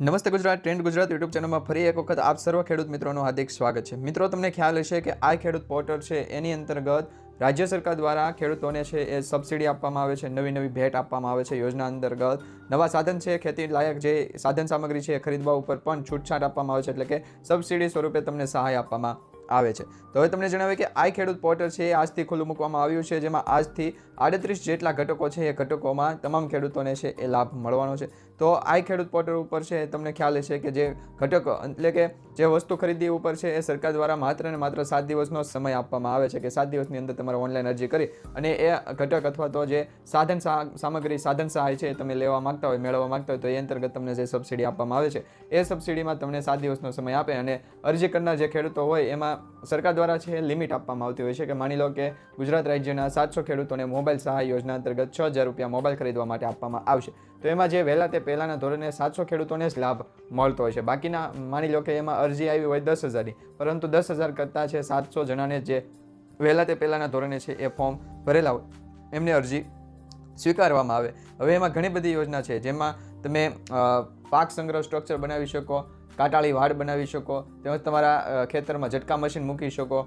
નમસ્તે Gujarat, trend Gujarat YouTube ચેનલમાં ફરી એક વખત આપ સર્વ ખેડૂત મિત્રોનું હાર્દિક સ્વાગત છે. મિત્રો, તમને ખ્યાલ હશે કે આ ખેડૂત પોર્ટલ છે, એની અંતર્ગત રાજ્ય સરકાર દ્વારા ખેડૂતોને છે, એ સબસિડી આપવામાં આવે છે, નવી નવી ભેટ આપવામાં આવે છે, યોજના અંતર્ગત નવા સાધન છે, ખેતી લાયક જે સાધન સામગ્રી છે, એ ખરીદવા ઉપર પણ છૂટછાટ આપવામાં આવે છે, એટલે કે સબસિડી સ્વરૂપે તમને સહાય આપવામાં આવે છે. તો હવે તમને જણાવે કે આ ખેડૂત પોર્ટલ છે એ આજથી ખુલ્લું મૂકવામાં આવ્યું છે, જેમાં આજથી આડત્રીસ જેટલા ઘટકો છે એ ઘટકોમાં તમામ ખેડૂતોને છે એ લાભ મળવાનો છે. તો આ ખેડૂત પોર્ટલ ઉપર છે તમને ખ્યાલ છે કે જે ઘટકો, એટલે કે જે વસ્તુ ખરીદી ઉપર છે એ સરકાર દ્વારા માત્ર ને માત્ર સાત દિવસનો સમય આપવામાં આવે છે કે સાત દિવસની અંદર તમારે ઓનલાઈન અરજી કરી અને એ ઘટક અથવા તો જે સાધન સામગ્રી સાધન સહાય છે તમે લેવા માંગતા હોય, મેળવવા માગતા હોય તો એ અંતર્ગત તમને જે સબસિડી આપવામાં આવે છે, એ સબસિડીમાં તમને સાત દિવસનો સમય આપે અને અરજી કરનાર જે ખેડૂતો હોય એમાં સરકાર દ્વારા છે લિમિટ આપવામાં આવતી હોય છે કે માની લો કે ગુજરાત રાજ્યના સાતસો ખેડૂતોને મોબાઈલ સહાય યોજના અંતર્ગત છ હજાર રૂપિયા મોબાઈલ ખરીદવા માટે આપવામાં આવશે. તો એમાં જે વહેલા તે પહેલાંના ધોરણે સાતસો ખેડૂતોને જ લાભ મળતો હોય છે. બાકીના માની લો કે એમાં અરજી આવી હોય દસ હજારની, પરંતુ દસ હજાર કરતાં છે સાતસો જણાને જે વહેલા તે પહેલાંના ધોરણે છે એ ફોર્મ ભરેલા હોય, એમને અરજી સ્વીકારવામાં આવે. હવે એમાં ઘણી બધી યોજના છે, જેમાં તમે પાક સંગ્રહ સ્ટ્રક્ચર બનાવી શકો કાટાળી વાડ બનાવી શકો, તેમજ તમારા ખેતરમાં ઝટકા મશીન મૂકી શકો.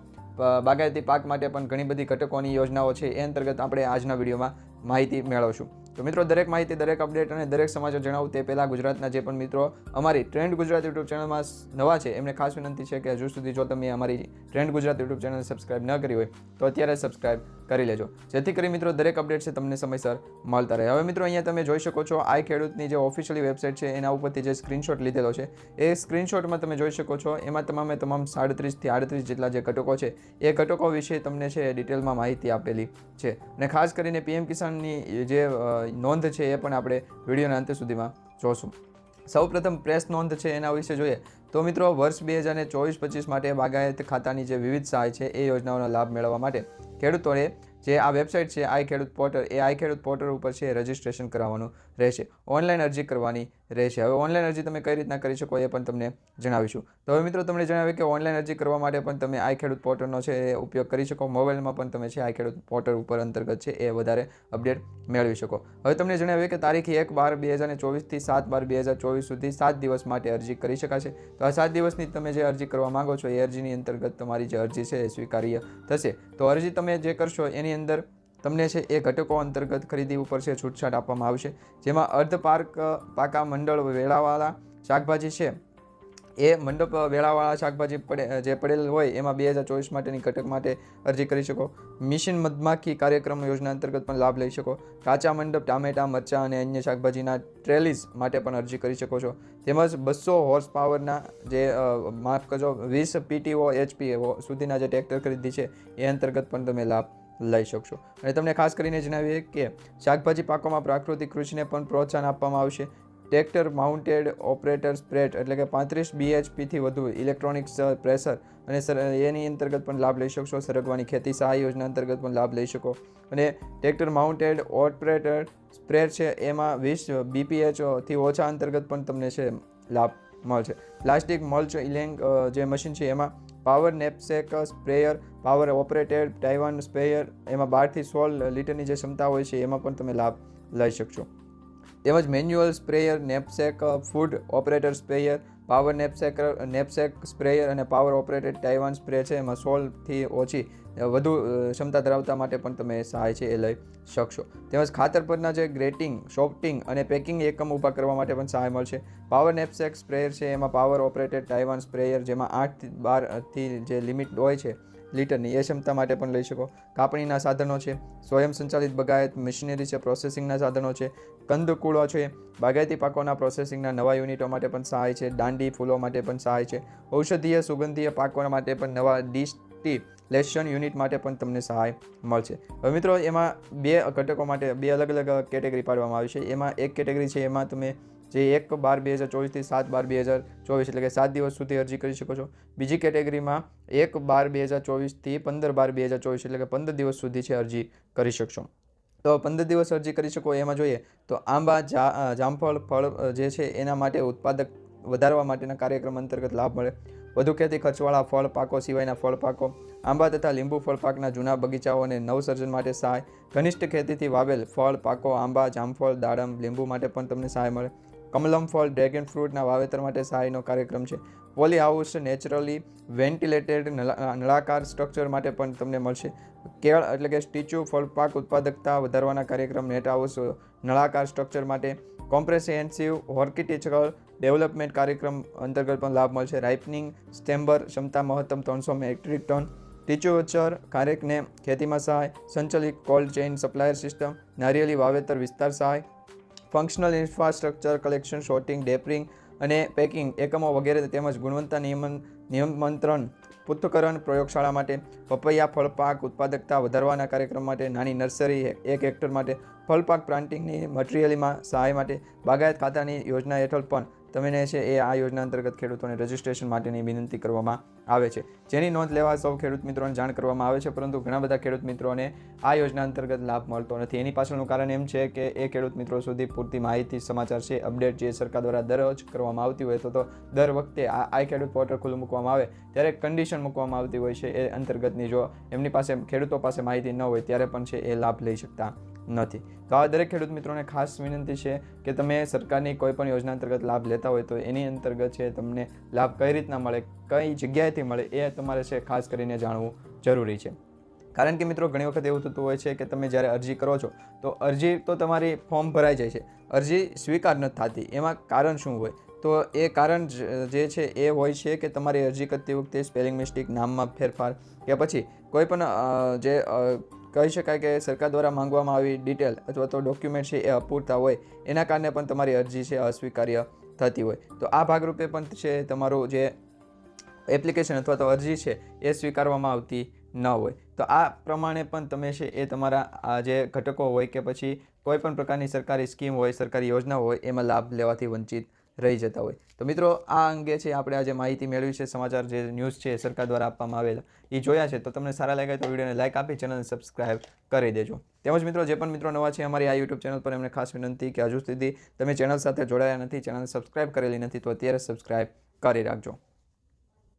બાગાયતી પાક માટે પણ ઘણી બધી ઘટકોની યોજનાઓ છે, એ અંતર્ગત આપણે આજના વિડીયોમાં માહિતી મેળવશું. તો મિત્રો, દરેક માહિતી, દરેક અપડેટ અને દરેક સમાચાર જણાવું તે પહેલાં ગુજરાતના જે પણ મિત્રો, અમારી ટ્રેન્ડ ગુજરાત યુટ્યુબ ચેનલમાં નવા છે, એમને ખાસ વિનંતી છે કે હજુ સુધી જો તમે અમારી trend Gujarat YouTube channel subscribe ન કરી હોય, તો અત્યારે સબસ્ક્રાઇબ કરી લેજો. જેથી કરી મિત્રો દરેક અપડેટ છે તમને સમયસર મળતા રહે. હવે મિત્રો અહીંયા તમે જોઈ શકો છો આ ખેડૂતની જે ઓફિશિયલી વેબસાઇટ છે, એના ઉપરથી જે સ્ક્રીનશોટ લીધેલો છે, એ સ્ક્રીનશોટમાં તમે જોઈ શકો છો, એમાં તમામે તમામ સાડત્રીસથી આડત્રીસ જેટલા જે ઘટકો છે, એ ઘટકો વિશે તમને છે ડિટેલમાં માહિતી આપેલી છે. અને ખાસ કરીને પીએમ કિસાનની જે નોંધ છે એ પણ આપણે વિડીયોના અંત સુધીમાં જોશું. સૌપ્રથમ પ્રેસ નોંધ છે એના વિશે જોઈએ. તો મિત્રો, વર્ષ બે હજાર ચોવીસ પચીસ માટે બાગાયત ખાતાની જે વિવિધ સહાય છે, એ યોજનાઓનો લાભ મેળવવા માટે ખેડૂતોએ જે આ વેબસાઇટ છે, આઈ ખેડૂત પોર્ટલ, એ આઈ ખેડૂત પોર્ટલ ઉપર છે, રજિસ્ટ્રેશન કરાવવાનું રહેશે. ઓનલાઈન અરજી કરવાની રહેશે. હવે ઓનલાઈન અરજી તમે કઈ રીતના કરી શકો એ પણ તમને જણાવીશું. તો હવે મિત્રો તમને જણાવ્યું કે ઓનલાઈન અરજી કરવા માટે પણ તમે આઈ ખેડૂત પોર્ટલનો છે એ ઉપયોગ કરી શકો. મોબાઈલમાં પણ તમે છે આઈ ખેડૂત પોર્ટલ ઉપર અંતર્ગત છે એ વધારે અપડેટ મેળવી શકો. હવે તમને જણાવ્યું કે તારીખ એક બાર બે હજાર ચોવીસથી સાત બાર બે હજાર ચોવીસ સુધી સાત દિવસ માટે અરજી કરી શકાશે. તો આ સાત દિવસની તમે જે અરજી કરવા માંગો છો એ અરજીની અંતર્ગત તમારી જે અરજી છે એ સ્વીકાર્ય થશે. તો અરજી તમે જે કરશો એની અંદર તમને છે એ ઘટકો અંતર્ગત ખરીદી ઉપર છે છૂટછાટ આપવામાં આવશે. જેમાં અર્ધ પાર્ક પાકા મંડળ વેળાવાળા શાકભાજી છે. એ મંડપ વેળાવાળા શાકભાજી પડે જે પડેલ હોય એમાં બે હજાર ચોવીસ માટેની ઘટક માટે અરજી કરી શકો. મિશન મધમાખી કાર્યક્રમ યોજના અંતર્ગત પણ લાભ લઈ શકો. કાચા મંડપ, ટામેટા, મરચાં અને અન્ય શાકભાજીના ટ્રેલીઝ માટે પણ અરજી કરી શકો છો. તેમજ બસો હોર્સ પાવરના જે માફ કરજો, વીસ પીટીઓ એચપી સુધીના જે ટ્રેક્ટર ખરીદી છે, એ અંતર્ગત પણ તમે લાભ લઈ શકશો. અને તમને ખાસ કરીને જણાવીએ કે શાકભાજી પાકોમાં પ્રાકૃતિક કૃષિને પણ પ્રોત્સાહન આપવામાં આવશે. ટ્રેક્ટર, માઉન્ટેડ ઓપરેટર, સ્પ્રેડ એટલે કે પાંત્રીસ બીએચપીથી વધુ ઇલેક્ટ્રોનિક્સ પ્રેશર અને એની અંતર્ગત પણ લાભ લઈ શકશો. સરગવાની ખેતી સહાય યોજના અંતર્ગત પણ લાભ લઈ શકો. અને ટ્રેક્ટર, માઉન્ટેડ ઓપરેટર, સ્પ્રેડ છે, એમાં વીસ બીપીએચથી ઓછા અંતર્ગત પણ તમને છે, લાભ મળશે. પ્લાસ્ટિક, મલ્ચ, ઇલેંગ જે મશીન છે, એમાં power, knapsack, sprayer power operated Taiwan sprayer એમાં બારથી સોળ લીટરની જે ક્ષમતા હોય છે, એમાં પણ તમે લાભ લઈ શકશો. તેમજ manual sprayer knapsack foot operator sprayer power knapsack knapsack sprayer અને પાવર ઓપરેટેડ ટાઈવાન સ્પ્રે છે, એમાં સોળથી ઓછી વધુ ક્ષમતા ધરાવતા માટે પણ તમે સહાય છે એ લઈ શકશો. તેમજ ખાતર પરના જે ગ્રેટિંગ સોફ્ટિંગ અને પેકિંગ એકમ ઊભા કરવા માટે પણ સહાય મળશે. પાવર નેપસેક સ્પ્રેયર છે, એમાં પાવર ઓપરેટેડ ટાઈવાન સ્પ્રેયર જેમાં આઠથી બારથી જે લિમિટ હોય છે લીટરની એ ક્ષમતા માટે પણ લઈ શકો. કાપણીના સાધનો છે, સ્વયં સંચાલિત બગાયત મશીનરી છે, પ્રોસેસિંગના સાધનો છે, કંદકૂળો છે, બાગાયતી પાકોના પ્રોસેસિંગના નવા યુનિટો માટે પણ સહાય છે, દાંડી ફૂલો માટે પણ સહાય છે, ઔષધીય, સુગંધીય પાકો માટે પણ નવા ડીસ્ટી લેશન યુનિટ માટે પણ તમને સહાય મળશે. હવે મિત્રો, એમાં બે ઘટકો માટે બે અલગ અલગ કેટેગરી પાડવામાં આવી છે. એમાં એક કેટેગરી છે, એમાં તમે જે એક બાર બે હજાર ચોવીસથી સાત બાર બે હજાર ચોવીસ એટલે કે સાત દિવસ સુધી અરજી કરી શકો છો. બીજી કેટેગરીમાં એક બાર બે હજાર ચોવીસથી પંદર બાર બે હજાર ચોવીસ એટલે કે પંદર દિવસ સુધી છે અરજી કરી શકશો. તો પંદર દિવસ અરજી કરી શકો એમાં જોઈએ તો આંબા જામફળ, ફળ જે છે એના માટે ઉત્પાદક વધારવા માટેના કાર્યક્રમ અંતર્ગત લાભ મળે. વધુ ખેતી ખર્ચવાળા ફળ પાકો સિવાયના ફળ પાકો, આંબા તથા લીંબુ ફળ પાકના જૂના બગીચાઓ અને નવસર્જન માટે સહાય. ઘનિષ્ઠ ખેતીથી વાવેલ ફળ, પાકો, આંબા, જામફળ, દાડમ, લીંબુ માટે પણ તમને સહાય મળે. કમલમ ફળ, ડ્રેગન ફ્રૂટના વાવેતર માટે સહાયનો કાર્યક્રમ છે. પોલી હાઉસ નેચરલી વેન્ટિલેટેડ નળાકાર સ્ટ્રક્ચર માટે પણ તમને મળશે. કેળ એટલે કે સ્ટીચ્યુ ફળપાક ઉત્પાદકતા વધારવાના કાર્યક્રમ નેટ હાઉસ નળાકાર સ્ટ્રક્ચર માટે કોમ્પ્રેસેન્સિવ હોર્ટિકલ્ચરલ ડેવલપમેન્ટ કાર્યક્રમ અંતર્ગત પણ લાભ મળશે. રાઇપનિંગ સ્ટેમ્બર ક્ષમતા મહત્તમ ત્રણસો મેટ્રિક ટન. ટીચોચર કાર્યકને ખેતીમાં સહાય, સંચલિત કોલ્ડ ચેઇન સપ્લાયર સિસ્ટમ, નારિયેળી વાવેતર વિસ્તાર સહાય ફંક્શનલ ઇન્ફ્રાસ્ટ્રક્ચર કલેક્શન શોર્ટિંગ ડેપરિંગ અને પેકિંગ એકમો વગેરે તેમજ ગુણવત્તા નિયમન નિયમંત્રણ પૃથ્થકરણ પ્રયોગશાળા માટે, પપૈયા, ફળપાક ઉત્પાદકતા વધારવાના કાર્યક્રમ માટે, નાની નર્સરી એક હેક્ટર માટે, ફળપાક પ્લાન્ટિંગની મટીરિયલમાં સહાય માટે, બાગાયત ખાતાની યોજના હેઠળ પણ તમને છે એ આ યોજના અંતર્ગત ખેડૂતોને રજિસ્ટ્રેશન માટેની વિનંતી કરવામાં આવે છે. જેની નોંધ લેવા સૌ ખેડૂત મિત્રોને જાણ કરવામાં આવે છે, પરંતુ ઘણા બધા ખેડૂત મિત્રોને આ યોજના અંતર્ગત લાભ મળતો નથી. એની પાછળનું કારણ એમ છે કે એ ખેડૂત મિત્રો સુધી પૂરતી માહિતી, સમાચાર છે, અપડેટ જે સરકાર દ્વારા દરરોજ કરવામાં આવતી હોય તો દર વખતે આ આઈ ખેડૂત પોર્ટલ ખુલ્લું મૂકવામાં આવે. ત્યારે કન્ડિશન મૂકવામાં આવતી હોય છે એ અંતર્ગતની જો એમની પાસે, ખેડૂતો પાસે માહિતી ન હોય ત્યારે પણ છે એ લાભ લઈ શકતા નથી. તો આ દરેક ખેડૂત મિત્રોને ખાસ વિનંતી છે કે તમે સરકારની કોઈ પણ યોજના અંતર્ગત લાભ લેતા હોય તો એની અંતર્ગત છે તમને લાભ કઈ રીતના મળે, કઈ જગ્યાએથી મળે એ તમારે છે ખાસ કરીને જાણવું જરૂરી છે. કારણ કે મિત્રો ઘણી વખત એવું થતું હોય છે કે તમે જ્યારે અરજી કરો છો તો અરજી તો તમારી ફોર્મ ભરાઈ જાય છે. અરજી સ્વીકાર નથી થતી. એમાં કારણ શું હોય? તો એ કારણ જે છે એ હોય છે કે તમારી અરજી કરતી વખતે સ્પેલિંગ મિસ્ટેક, નામમાં ફેરફાર કે પછી કોઈ પણ જે કહી શકાય કે સરકાર દ્વારા માંગવામાં આવી ડિટેલ અથવા તો ડોક્યુમેન્ટ છે એ અપૂરતા હોય, એના કારણે પણ તમારી અરજી છે અસ્વીકાર્ય થતી હોય. તો આ ભાગરૂપે પણ છે તમારું જે એપ્લિકેશન અથવા તો અરજી છે એ સ્વીકારવામાં આવતી ન હોય. તો આ પ્રમાણે પણ તમે છે એ તમારા આ જે ઘટકો હોય કે પછી કોઈ પણ પ્રકારની સરકારી સ્કીમ હોય, સરકારી યોજના હોય, એમાં લાભ લેવાથી વંચિત રહી જતા હોય. તો મિત્રો, આ અંગે છે આપણે આજે માહિતી મેળવી છે. સમાચાર જે ન્યૂઝ છે સરકાર દ્વારા આપવામાં આવેલા. એ જોયા છે. તો તમને સારા લાગે તો વિડીયોને લાઇક આપી, ચેનલને સબસ્ક્રાઇબ કરી દેજો. તેમજ મિત્રો, જે પણ મિત્રો નવા છે, અમારી આ યુટ્યુબ ચેનલ પર એમને ખાસ વિનંતી કે હજુ સુધી તમે ચેનલ સાથે જોડાયા નથી ચેનલ સબસ્ક્રાઇબ કરેલી નથી, તો અત્યારે સબસ્ક્રાઇબ કરી રાખજો.